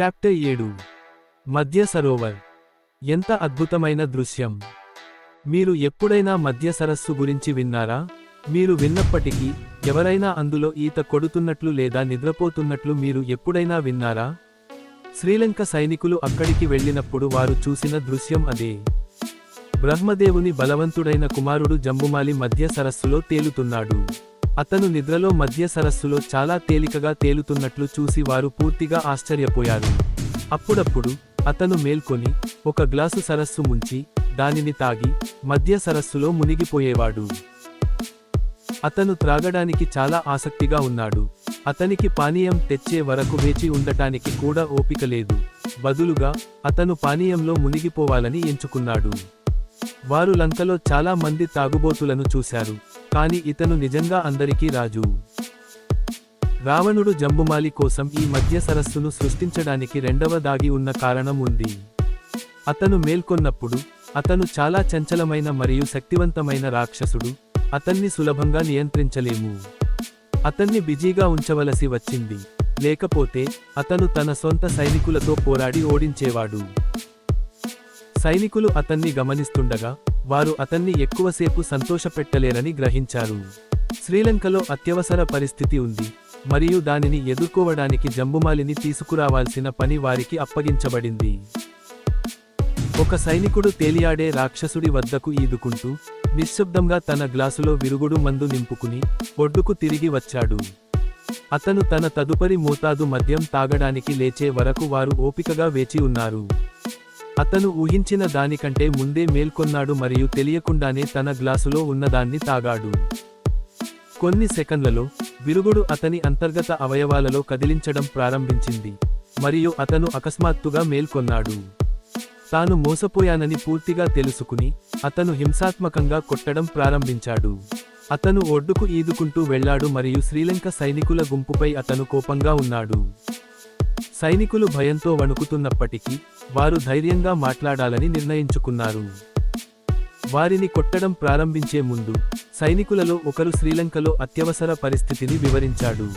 Chapter ఏడు. మధ్య సరోవర్. ఎంత అద్భుతమైన దృశ్యం. మీరు ఎప్పుడైనా మధ్య సరస్సు గురించి విన్నారా? మీరు విన్నప్పటికీ ఎవరైనా అందులో ఈత కొడుతున్నట్లు లేదా నిద్రపోతున్నట్లు మీరు ఎప్పుడైనా విన్నారా? శ్రీలంక సైనికులు అక్కడికి వెళ్ళినప్పుడు వారు చూసిన దృశ్యం అదే. బ్రహ్మదేవుని బలవంతుడైన కుమారుడు జంబుమాలి మధ్య సరస్సులో తేలుతున్నాడు. అతను నిద్రలో మధ్య సరస్సులో చాలా తేలికగా తేలుతున్నట్లు చూసి వారు పూర్తిగా ఆశ్చర్యపోయారు. అప్పుడప్పుడు అతను మేల్కొని ఒక గ్లాసు సరస్సు ముంచి దానిని తాగి మధ్య సరస్సులో మునిగిపోయేవాడు. అతను త్రాగడానికి చాలా ఆసక్తిగా ఉన్నాడు. అతనికి పానీయం తెచ్చే వరకు వేచి ఉండటానికి కూడా ఓపిక లేదు. బదులుగా అతను పానీయంలో మునిగిపోవాలని ఎంచుకున్నాడు. వారు లంకలో చాలా మంది తాగుబోతులను చూశారు కాని ఇతను నిజంగా అందరికీ రాజు. రావణుడు జంబుమాలి కోసం ఈ మధ్య సరస్సును సృష్టించడానికి రెండవ దాగి ఉన్న కారణం ఉంది. అతను మేల్కొన్నప్పుడు అతను చాలా చంచలమైన మరియు శక్తివంతమైన రాక్షసుడు అతన్ని సులభంగా నియంత్రించలేము. అతన్ని బిజీగా ఉంచవలసి వచ్చింది లేకపోతే అతను తన సొంత సైనికులతో పోరాడి ఓడించేవాడు. సైనికులు అతన్ని గమనిస్తుండగా వారు అతన్ని ఎక్కువసేపు సంతోషపెట్టలేరని గ్రహించారు. శ్రీలంకలో అత్యవసర పరిస్థితి ఉంది మరియు దానిని ఎదుర్కోవడానికి జంబుమాలిని తీసుకురావాల్సిన పని వారికి అప్పగించబడింది. ఒక సైనికుడు తేలియాడే రాక్షసుడి వద్దకు ఈదుకుంటూ నిశ్శబ్దంగా తన గ్లాసులో విరుగుడు మందు నింపుకుని ఒడ్డుకు తిరిగి వచ్చాడు. అతను తన తదుపరి మోతాదు మద్యం తాగడానికి లేచే వరకు వారు ఓపికగా వేచి ఉన్నారు. అతను ఊహించిన దానికంటే ముందే మేల్కొన్నాడు మరియు తెలియకుండానే తన గ్లాసులో ఉన్నదాన్ని తాగాడు. కొన్ని సెకండ్లలో విరుగుడు అతని అంతర్గత అవయవాలలో కదిలించడం ప్రారంభించింది మరియు అతను అకస్మాత్తుగా మేల్కొన్నాడు. తాను మోసపోయానని పూర్తిగా తెలుసుకుని అతను హింసాత్మకంగా కొట్టడం ప్రారంభించాడు. అతను ఒడ్డుకు ఈదుకుంటూ వెళ్ళాడు మరియు శ్రీలంక సైనికుల గుంపుపై అతను కోపంగా ఉన్నాడు. సైనికులు భయంతో వణుకుతున్నప్పటికీ వారు ధైర్యంగా మాట్లాడాలని నిర్ణయించుకున్నారు. వారిని కొట్టడం ప్రారంభించే ముందు సైనికులలో ఒకరు శ్రీలంకలో అత్యవసర పరిస్థితిని వివరించాడు.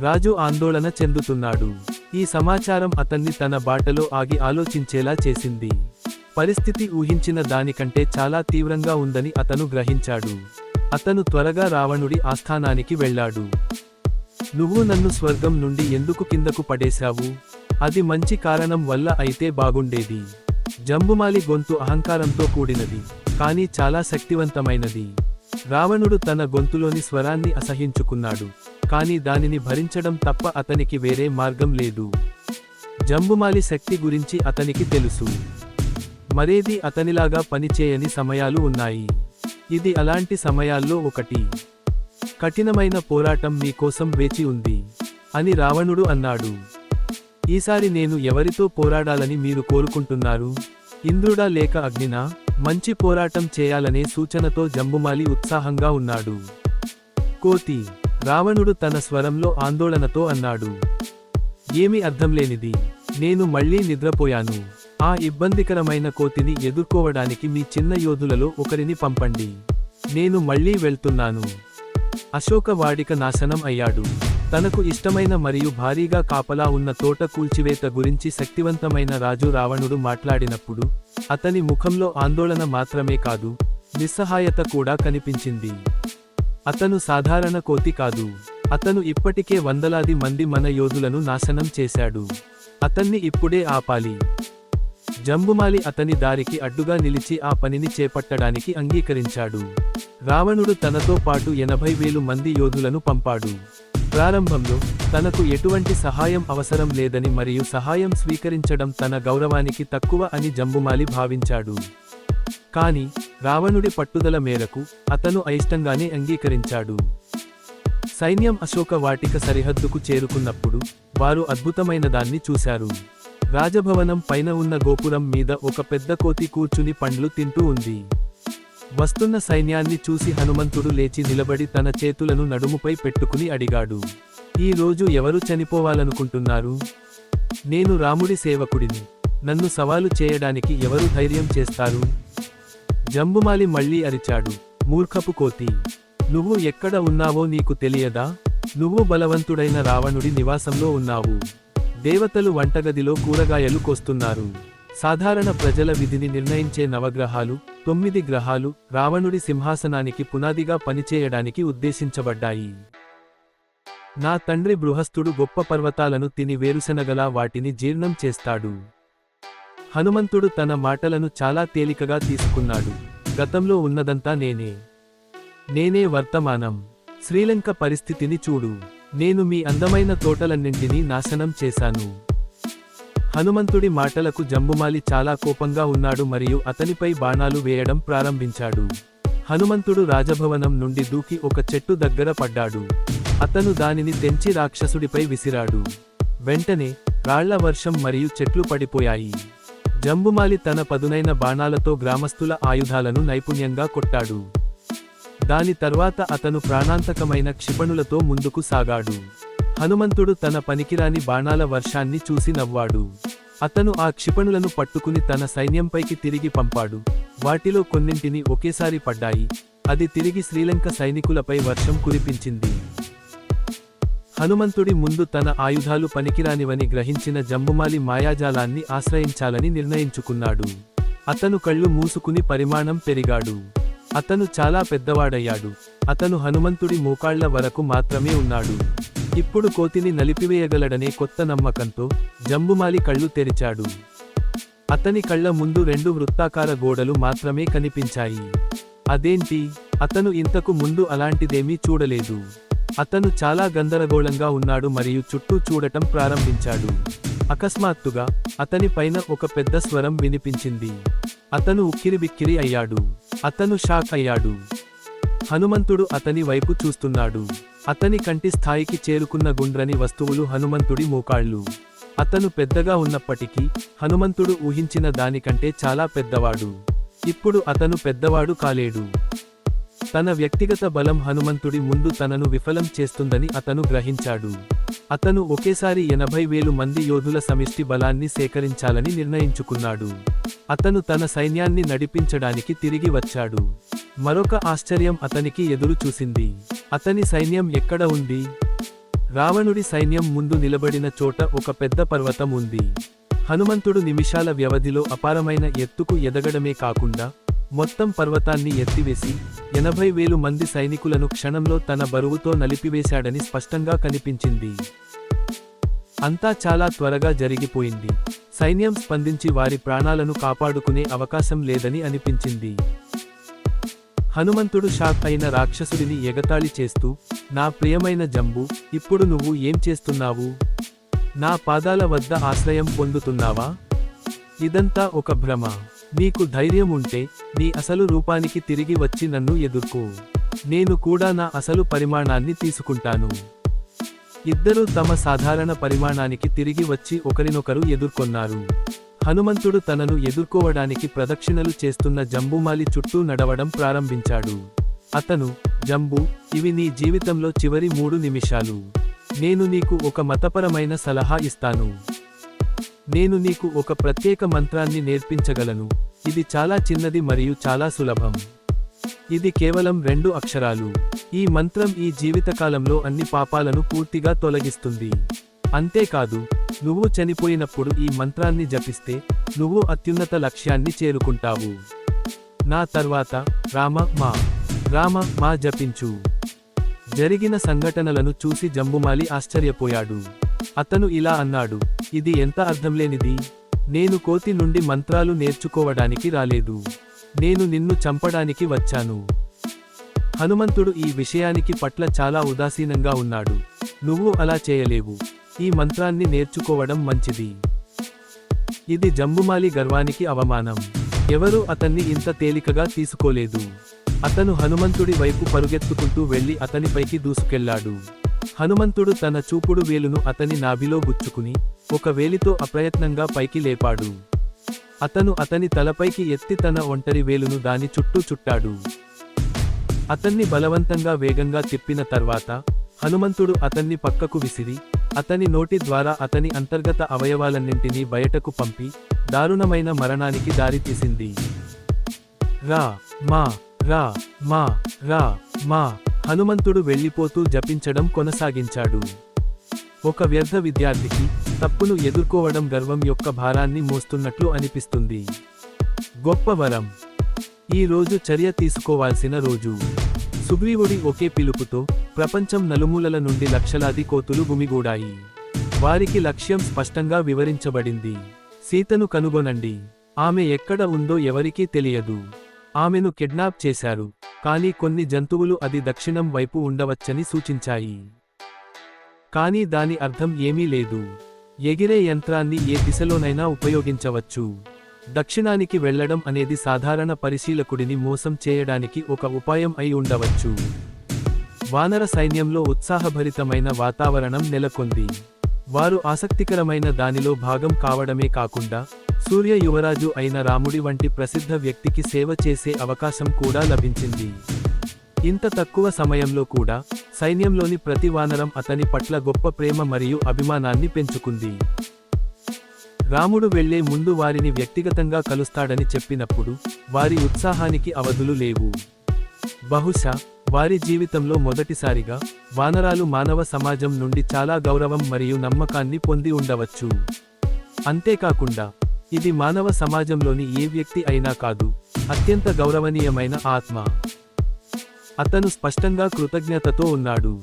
రాజు ఆందోళన చెందుతున్నాడు. ఈ సమాచారం అతన్ని తన బాటలో ఆగి ఆలోచించేలా చేసింది. పరిస్థితి ఊహించిన దానికంటే చాలా తీవ్రంగా ఉందని అతను గ్రహించాడు. అతను త్వరగా రావణుడి ఆస్థానానికి వెళ్ళాడు. నువ్వు నన్ను స్వర్గం నుండి ఎందుకు కిందకు పడేశావు? అది మంచి కారణం వల్ల అయితే బాగుండేది. జంబుమాలి గొంతు అహంకారంతో కూడినది కానీ చాలా శక్తివంతమైనది. రావణుడు తన గొంతులోని స్వరాన్ని అసహించుకున్నాడు కానీ దానిని భరించడం తప్ప అతనికి వేరే మార్గం లేదు. జంబుమాలి శక్తి గురించి అతనికి తెలుసు. మరేది అతనిలాగా పనిచేయని సమయాలు ఉన్నాయి. ఇది అలాంటి సమయాల్లో ఒకటి. కఠినమైన పోరాటం మీకోసం వేచి ఉంది అని రావణుడు అన్నాడు. ఈసారి నేను ఎవరితో పోరాడాలని మీరు కోరుకుంటున్నారు? ఇంద్రుడా లేక అగ్నినా? మంచి పోరాటం చేయాలనే సూచనతో జంబుమాలి ఉత్సాహంగా ఉన్నాడు. కోతి రావణుడు తన స్వరంలో ఆందోళనతో అన్నాడు. ఏమి అర్థంలేనిది నేను మళ్ళీ నిద్రపోయాను. ఆ ఇబ్బందికరమైన కోతిని ఎదుర్కోవడానికి మీ చిన్న యోధులలో ఒకరిని పంపండి. నేను మళ్ళీ వెళ్తున్నాను. అశోక వాడిక నాశనం అయ్యాడు. తనకు ఇష్టమైన మరియు భారీగా కాపలా ఉన్న తోట కూల్చివేత గురించి శక్తివంతమైన రాజు రావణుడు మాట్లాడినప్పుడు అతని ముఖంలో ఆందోళన మాత్రమే కాదు నిస్సహాయత కూడా కనిపించింది. అతను సాధారణ కోతి కాదు. అతను ఇప్పటికే వందలాది మంది మన యోధులను నాశనం చేశాడు. అతన్ని ఇప్పుడే ఆపాలి. జంబుమాలి అతని దారికి అడ్డుగా నిలిచి ఆ పనిని చేపట్టడానికి అంగీకరించాడు. రావణుడు తనతో పాటు ఎనభై వేలు మంది యోధులను పంపాడు. ప్రారంభంలో తనకు ఎటువంటి సహాయం అవసరం లేదని మరియు సహాయం స్వీకరించడం తన గౌరవానికి తక్కువ అని జంబుమాలి భావించాడు. కాని రావణుడి పట్టుదల మేరకు అతను అయిష్టంగానే అంగీకరించాడు. సైన్యం అశోక వాటిక సరిహద్దుకు చేరుకున్నప్పుడు వారు అద్భుతమైన దాన్ని చూశారు. రాజభవనం పైన ఉన్న గోపురం మీద ఒక పెద్ద కోతి కూర్చుని పండ్లు తింటూ ఉంది. వస్తున్న సైన్యాన్ని చూసి హనుమంతుడు లేచి నిలబడి తన చేతులను నడుముపై పెట్టుకుని అడిగాడు. ఈ రోజు ఎవరు చనిపోవాలనుకుంటున్నారు? నేను రాముడి సేవకుడిని. నన్ను సవాలు చేయడానికి ఎవరు ధైర్యం చేస్తారు? జంబుమాలి మళ్ళీ అరిచాడు. మూర్ఖపు కోతి! నువ్వు ఎక్కడ ఉన్నావో నీకు తెలియదా? నువ్వు బలవంతుడైన రావణుడి నివాసంలో ఉన్నావు. దేవతలు వంటగదిలో కూరగాయలు కోస్తున్నారు. సాధారణ ప్రజల విధిని నిర్ణయించే నవగ్రహాలు తొమ్మిది గ్రహాలు రావణుడి సింహాసనానికి పునాదిగా పనిచేయడానికి ఉద్దేశించబడ్డాయి. నా తండ్రి బృహస్థుడు గొప్ప పర్వతాలను తిని వేరుశనగలా వాటిని జీర్ణం చేస్తాడు. హనుమంతుడు తన మాటలను చాలా తేలికగా తీసుకున్నాడు. గతంలో ఉన్నదంతా నేనే. నేనే వర్తమానం. శ్రీలంక పరిస్థితిని చూడు. నేను మీ అందమైన తోటలన్నింటినీ నాశనం చేశాను. హనుమంతుడి మాటలకు జంబుమాలి చాలా కోపంగా ఉన్నాడు మరియు అతనిపై బాణాలు వేయడం ప్రారంభించాడు. హనుమంతుడు రాజభవనం నుండి దూకి ఒక చెట్టు దగ్గర పడ్డాడు. అతను దానిని తెంచి రాక్షసుడిపై విసిరాడు. వెంటనే రాళ్ళ వర్షం మరియు చెట్లు పడిపోయాయి. జంబుమాలి తన పదునైన బాణాలతో గ్రామస్తుల ఆయుధాలను నైపుణ్యంగా కొట్టాడు. దాని తర్వాత అతను ప్రాణాంతకమైన క్షిపణులతో ముందుకు సాగాడు. హనుమంతుడు తన పనికిరాని బాణాల వర్షాన్ని చూసి నవ్వాడు. అతను ఆ క్షిపణులను పట్టుకుని తన సైన్యంపైకి తిరిగి పంపాడు. వాటిలో కొన్నింటిని ఒకేసారి పడ్డాయి. అది తిరిగి శ్రీలంక సైనికులపై వర్షం కురిపించింది. హనుమంతుడి ముందు తన ఆయుధాలు పనికిరానివని గ్రహించిన జంబుమాలి మాయాజాలాన్ని ఆశ్రయించాలని నిర్ణయించుకున్నాడు. అతను కళ్ళు మూసుకుని పరిమాణం పెరిగాడు. అతను చాలా పెద్దవాడయ్యాడు. అతను హనుమంతుడి మోకాళ్ళ వరకు మాత్రమే ఉన్నాడు. ఇప్పుడు కోతిని నలిపివేయగలడనే కొత్త నమ్మకంతో జంబుమాలి కళ్ళు తెరిచాడు. అతని కళ్ళ ముందు రెండు వృత్తాకార గోడలు మాత్రమే కనిపించాయి. అదేంటి? అతను ఇంతకు ముందు అలాంటిదేమీ చూడలేదు. అతను చాలా గందరగోళంగా ఉన్నాడు మరియు చుట్టూ చూడటం ప్రారంభించాడు. అకస్మాత్తుగా అతని పైన ఒక పెద్ద స్వరం వినిపించింది. అతను ఉక్కిరిబిక్కిరి అయ్యాడు. అతను షాక్ అయ్యాడు. హనుమంతుడు అతని వైపు చూస్తున్నాడు. అతని కంటి స్థాయికి చేరుకున్న గుండ్రని వస్తువులు హనుమంతుడి మోకాళ్ళు. అతను పెద్దగా ఉన్నప్పటికీ హనుమంతుడు ఊహించిన దానికంటే చాలా పెద్దవాడు. ఇప్పుడు అతను పెద్దవాడు కాలేడు. తన వ్యక్తిగత బలం హనుమంతుడి ముందు తనను విఫలం చేస్తుందని అతను గ్రహించాడు. అతను ఒకేసారి ఎనభై వేలు మంది యోధుల సమిష్టి బలాన్ని సేకరించాలని నిర్ణయించుకున్నాడు. అతను తన సైన్యాన్ని నడిపించడానికి తిరిగి వచ్చాడు. మరొక ఆశ్చర్యం అతనికి ఎదురు చూసింది. అతని సైన్యం ఎక్కడ ఉంది? రావణుడి సైన్యం ముందు నిలబడిన చోట ఒక పెద్ద పర్వతం ఉంది. హనుమంతుడు నిమిషాల వ్యవధిలో అపారమైన ఎత్తుకు ఎదగడమే కాకుండా మొత్తం పర్వతాన్ని ఎత్తివేసి ఎనభై వేలు మంది సైనికులను క్షణంలో తన బరువుతో నలిపివేశాడని స్పష్టంగా కనిపించింది. అంతా చాలా త్వరగా జరిగిపోయింది. సైన్యం స్పందించి వారి ప్రాణాలను కాపాడుకునే అవకాశం లేదని అనిపించింది. హనుమంతుడు షాక్ అయిన రాక్షసుడిని ఎగతాళి చేస్తూ నా ప్రియమైన జంబు ఇప్పుడు నువ్వు ఏం చేస్తున్నావు? నా పాదాల వద్ద ఆశ్రయం పొందుతున్నావా? ఇదంతా ఒక భ్రమ. నీకు ధైర్యం ఉంటే నీ అసలు రూపానికి తిరిగి వచ్చి నన్ను ఎదుర్కో. నేను కూడా నా అసలు పరిమాణాన్ని తీసుకుంటాను. ఇద్దరూ తమ సాధారణ పరిమాణానికి తిరిగి వచ్చి ఒకరినొకరు ఎదుర్కొన్నారు. హనుమంతుడు తనను ఎదుర్కోవడానికి ప్రదక్షిణలు చేస్తున్న జంబుమాలి చుట్టూ నడవడం ప్రారంభించాడు. అతను జంబు ఇవి నీ జీవితంలో చివరి మూడు నిమిషాలు. నేను నీకు ఒక మతపరమైన సలహా ఇస్తాను. నేను నీకు ఒక ప్రత్యేక మంత్రాన్ని నేర్పించగలను. ఇది చాలా చిన్నది మరియు చాలా సులభం. ఇది కేవలం రెండు అక్షరాలు. ఈ మంత్రం ఈ జీవితకాలంలో అన్ని పాపాలను పూర్తిగా తొలగిస్తుంది. అంతేకాదు నువ్వు చనిపోయినప్పుడు ఈ మంత్రాన్ని జపిస్తే నువ్వు అత్యున్నత లక్ష్యాన్ని చేరుకుంటావు. నా తర్వాత రామ మా. రామ మా జపించు. జరిగిన సంఘటనలను చూసి జంబుమాలి ఆశ్చర్యపోయాడు. అతను ఇలా అన్నాడు ఇది ఎంత అర్థంలేనిది? నేను కోతి నుండి మంత్రాలు నేర్చుకోవడానికి రాలేదు. నేను నిన్ను చంపడానికి వచ్చాను. హనుమంతుడు ఈ విషయానికి పట్ల చాలా ఉదాసీనంగా ఉన్నాడు. నువ్వు అలా చేయలేవు. ఈ మంత్రాన్ని నేర్చుకోవడం మంచిది. ఇది జంబుమాలి గర్వానికి అవమానం. ఎవరూ అతన్ని ఇంత తేలికగా తీసుకోలేదు. అతను హనుమంతుడి వైపు పరుగెత్తుకుంటూ వెళ్ళి అతనిపైకి దూసుకెళ్ళాడు హనుమంతుడు తన చూపుడు వేలును అతని నాభిలో గుచ్చుకుని ఒక వేలితో అప్రయత్నంగా పైకి లేపాడు. అతను అతని తలపైకి ఎత్తి తన ఒంటరి వేలును దాని చుట్టూ చుట్టాడు. అతన్ని బలవంతంగా వేగంగా తిప్పిన తర్వాత హనుమంతుడు అతన్ని పక్కకు విసిరి అతని నోటి ద్వారా అతని అంతర్గత అవయవాలన్నింటినీ బయటకు పంపి దారుణమైన మరణానికి దారితీసింది రా మా రా మా రా మా హనుమంతుడు వెళ్ళిపోతూ జపించడం కొనసాగించాడు. ఒక వ్యర్థ విద్యార్థికి తప్పును ఎదుర్కోవడం గర్వం యొక్క భారాన్ని మోస్తున్నట్లు అనిపిస్తుంది. గొప్ప వరం. ఈ రోజు చర్య తీసుకోవాల్సిన రోజు. సుగ్రీవుడి ఒకే పిలుపుతో ప్రపంచం నలుమూలల నుండి లక్షలాది కోతులు గుమిగూడాయి. వారికి లక్ష్యం స్పష్టంగా వివరించబడింది. సీతను కనుగొనండి. ఆమె ఎక్కడ ఉందో ఎవరికీ తెలియదు. ఆమెను కిడ్నాప్ చేశారు. కానీ కొన్ని జంతువులు అది దక్షిణం వైపు ఉండవచ్చని సూచించాయి. కానీ దాని అర్థం ఏమీ లేదు. ఎగిరే యంత్రాన్ని ఏ దిశలోనైనా ఉపయోగించవచ్చు. దక్షిణానికి వెళ్ళడం అనేది సాధారణ పరిశీలకుడిని మోసం చేయడానికి ఒక ఉపాయం అయి ఉండవచ్చు. వానర సైన్యంలో ఉత్సాహభరితమైన వాతావరణం నెలకొంది. వారు ఆసక్తికరమైన దానిలో భాగం కావడమే కాకుండా సూర్య యువరాజు అయిన రాముడి వంటి ప్రసిద్ధ వ్యక్తికి సేవ చేసే అవకాశం కూడా లభించింది. ఇంత తక్కువ సమయంలో కూడా సైన్యంలోని ప్రతి వానరం అతని పట్ల గొప్ప ప్రేమ మరియు అభిమానాన్ని పెంచుకుంది. రాముడు వెళ్ళే ముందు వారిని వ్యక్తిగతంగా కలుస్తాడని చెప్పినప్పుడు వారి ఉత్సాహానికి అవధులు లేవు. బహుశా వారి జీవితంలో మొదటిసారిగా వానరాలు మానవ సమాజం నుండి చాలా గౌరవం మరియు నమ్మకాన్ని పొంది ఉండవచ్చు. అంతేకాకుండా ఇది మానవ సమాజంలోని ఏ వ్యక్తి అయినా కాదు అత్యంత గౌరవనీయమైన ఆత్మ. అతను స్పష్టంగా కృతజ్ఞతతో ఉన్నాడు.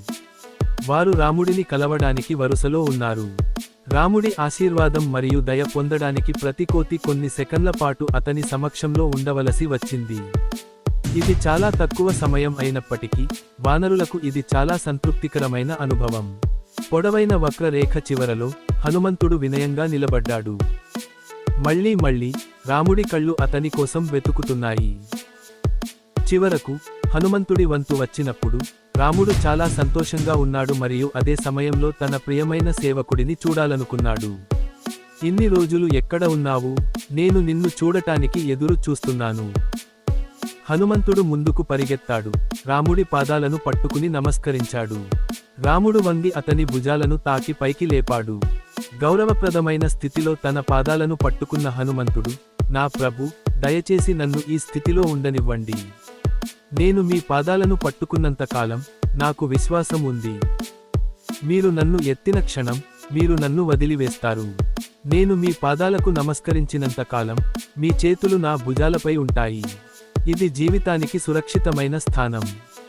వారు రాముడిని కలవడానికి వరుసలో ఉన్నారు. రాముడి ఆశీర్వాదం మరియు దయ పొందడానికి ప్రతి కోతి కొన్ని సెకన్ల పాటు అతని సమక్షంలో ఉండవలసి వచ్చింది. ఇది చాలా తక్కువ సమయం అయినప్పటికీ వానరులకు ఇది చాలా సంతృప్తికరమైన అనుభవం. పొడవైన వక్రరేఖ చివరలో హనుమంతుడు వినయంగా నిలబడ్డాడు. మళ్ళీ మళ్ళీ రాముడి కళ్ళు అతని కోసం వెతుకుతున్నాయి. చివరకు హనుమంతుడి వంతు వచ్చినప్పుడు రాముడు చాలా సంతోషంగా ఉన్నాడు మరియు అదే సమయంలో తన ప్రియమైన సేవకుడిని చూడాలనుకున్నాడు. ఇన్ని రోజులు ఎక్కడ ఉన్నావు? నేను నిన్ను చూడటానికి ఎదురు చూస్తున్నాను. హనుమంతుడు ముందుకు పరిగెత్తాడు. రాముడి పాదాలను పట్టుకుని నమస్కరించాడు. రాముడు వంగి అతని భుజాలను తాకి పైకి లేపాడు. గౌరవప్రదమైన స్థితిలో తన పాదాలను పట్టుకున్న హనుమంతుడు నా ప్రభు దయచేసి నన్ను ఈ స్థితిలో ఉండనివ్వండి. నేను మీ పాదాలను పట్టుకున్నంత కాలం నాకు విశ్వాసం ఉంది. మీరు నన్ను ఎత్తిన క్షణం మీరు నన్ను వదిలివేస్తారు. నేను మీ పాదాలకు నమస్కరించినంత కాలం మీ చేతులు నా భుజాలపై ఉంటాయి. ఇది జీవితానికి సురక్షితమైన స్థానం.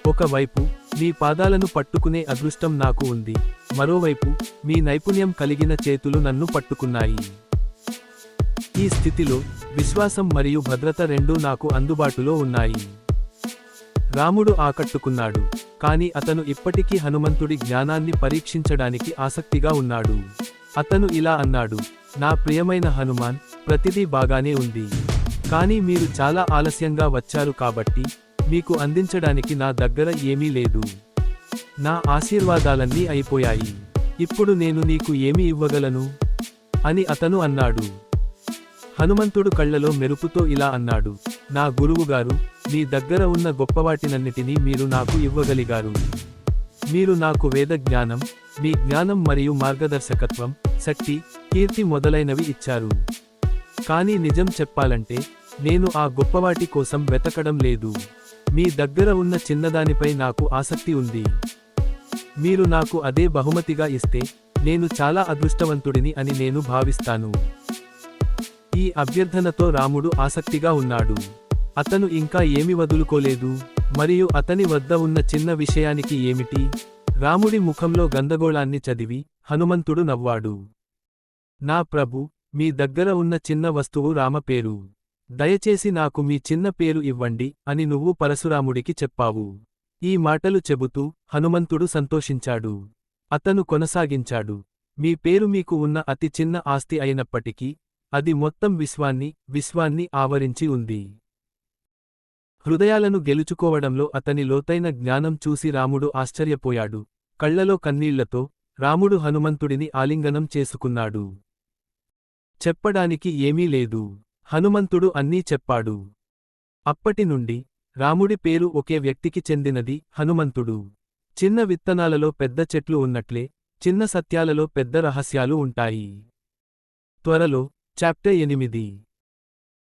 ఒకవైపు మీ పాదాలను పట్టుకునే అదృష్టం నాకు ఉంది. మరోవైపు మీ నైపుణ్యం కలిగిన చేతులు నన్ను పట్టుకున్నాయి. ఈ స్థితిలో విశ్వాసం మరియు భద్రత రెండూ నాకు అందుబాటులో ఉన్నాయి. రాముడు ఆకట్టుకున్నాడు కాని అతను ఇప్పటికీ హనుమంతుడి జ్ఞానాన్ని పరీక్షించడానికి ఆసక్తిగా ఉన్నాడు. అతను ఇలా అన్నాడు నా ప్రియమైన హనుమాన్ ప్రతిదీ బాగానే ఉంది. కానీ మీరు చాలా ఆలస్యంగా వచ్చారు కాబట్టి మీకు అందించడానికి నా దగ్గర ఏమీ లేదు. నా ఆశీర్వాదాలన్నీ అయిపోయాయి. ఇప్పుడు నేను నీకు ఏమి ఇవ్వగలను? అని అతను అన్నాడు. హనుమంతుడు కళ్ళలో మెరుపుతో ఇలా అన్నాడు. నా గురువుగారు మీ దగ్గర ఉన్న గొప్పవాటినన్నిటినీ మీరు నాకు ఇవ్వగలిగారు. మీరు నాకు వేద జ్ఞానం మీ జ్ఞానం మరియు మార్గదర్శకత్వం శక్తి కీర్తి మొదలైనవి ఇచ్చారు. కానీ నిజం చెప్పాలంటే నేను ఆ గొప్పవాటి కోసం వెతకడం లేదు. మీ దగ్గర ఉన్న చిన్నదానిపై నాకు ఆసక్తి ఉంది. మీరు నాకు అదే బహుమతిగా ఇస్తే నేను చాలా అదృష్టవంతుడిని అని నేను భావిస్తాను. ఈ అభ్యర్థనతో రాముడు ఆసక్తిగా ఉన్నాడు. అతను ఇంకా ఏమి వదులుకోలేదు మరియు అతని వద్ద ఉన్న చిన్న విషయానికి ఏమిటి? రాముడి ముఖంలో గందగోళాన్ని చదివి హనుమంతుడు నవ్వాడు. నా ప్రభు మీ దగ్గర ఉన్న చిన్న వస్తువు రామ పేరు. దయచేసి నాకు మీ చిన్న పేరు ఇవ్వండి అని నువ్వు పరశురాముడికి చెప్పావు. ఈ మాటలు చెబుతూ హనుమంతుడు సంతోషించాడు. అతను కొనసాగించాడు. మీ పేరు మీకు ఉన్న అతి చిన్న ఆస్తి అయినప్పటికీ అది మొత్తం విశ్వాన్ని విశ్వాన్ని ఆవరించి ఉంది. హృదయాలను గెలుచుకోవడంలో అతని లోతైన జ్ఞానం చూసి రాముడు ఆశ్చర్యపోయాడు. కళ్ళలో కన్నీళ్ళతో రాముడు హనుమంతుడిని ఆలింగనం చేసుకున్నాడు. చెప్పడానికి ఏమీ లేదు. హనుమంతుడు అన్నీ చెప్పాడు. అప్పటి నుండి రాముడి పేరు ఒకే వ్యక్తికి చెందినది హనుమంతుడు. చిన్న విత్తనాలలో పెద్ద చెట్లు ఉన్నట్లే చిన్న సత్యాలలో పెద్ద రహస్యాలు ఉంటాయి. త్వరలో చాప్టర్ ఎనిమిది.